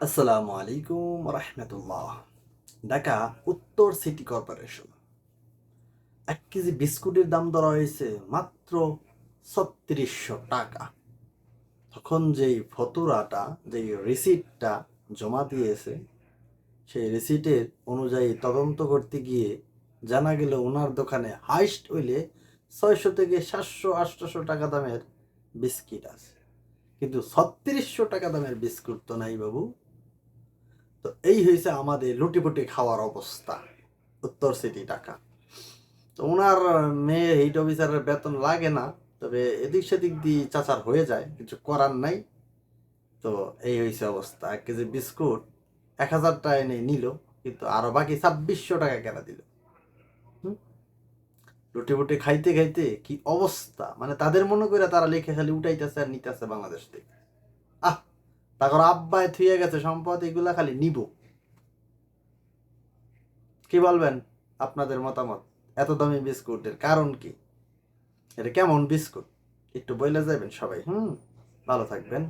আসসালামু আলাইকুম রহমতুল্লাহ। ঢাকা উত্তর সিটি কর্পোরেশন। এক কেজি বিস্কুটের দাম ধরা হয়েছে মাত্র ছত্রিশশো টাকা। তখন যেই ফতুরাটা, যেই রিসিপ্টটা জমা দিয়েছে, সেই রিসিটের অনুযায়ী তদন্ত করতে গিয়ে জানা গেল ওনার দোকানে হাইস্ট হইলে ছয়শো থেকে সাতশো আটশোশো টাকা দামের বিস্কিট আছে। কিন্তু ছত্রিশশো টাকা দামের বিস্কুট তো নাই বাবু। তো এই হয়েছে আমাদের লুটিপুটি খাওয়ার অবস্থা, উত্তর সিটি টাকা তো ওনার মেয়ে হিট অফিসারের বেতন লাগে না, তবে এদিক সেদিক দিয়ে চাচার হয়ে যায়, কিছু করার নাই। তো এই হয়েছে অবস্থা, এক কেজি বিস্কুট এক হাজার টাকা এনে নিল, কিন্তু আরও বাকি ছাব্বিশশো টাকা কেনা দিল। হুম? লুটিপুটি খাইতে খাইতে কি অবস্থা? মানে তাদের মনে করে তারা লেখে খালি উঠাইতেছে আর নিতেছে বাংলাদেশ থেকে। তারপর আব্বায় থুয়ে গেছে, সম্পদ এগুলা খালি নিব। কি বলবেন আপনাদের মতামত? এত দামি বিস্কুটের কারণ কি? এটা কেমন বিস্কুট? একটু বইলে যাবেন সবাই, হুম? ভালো থাকবেন।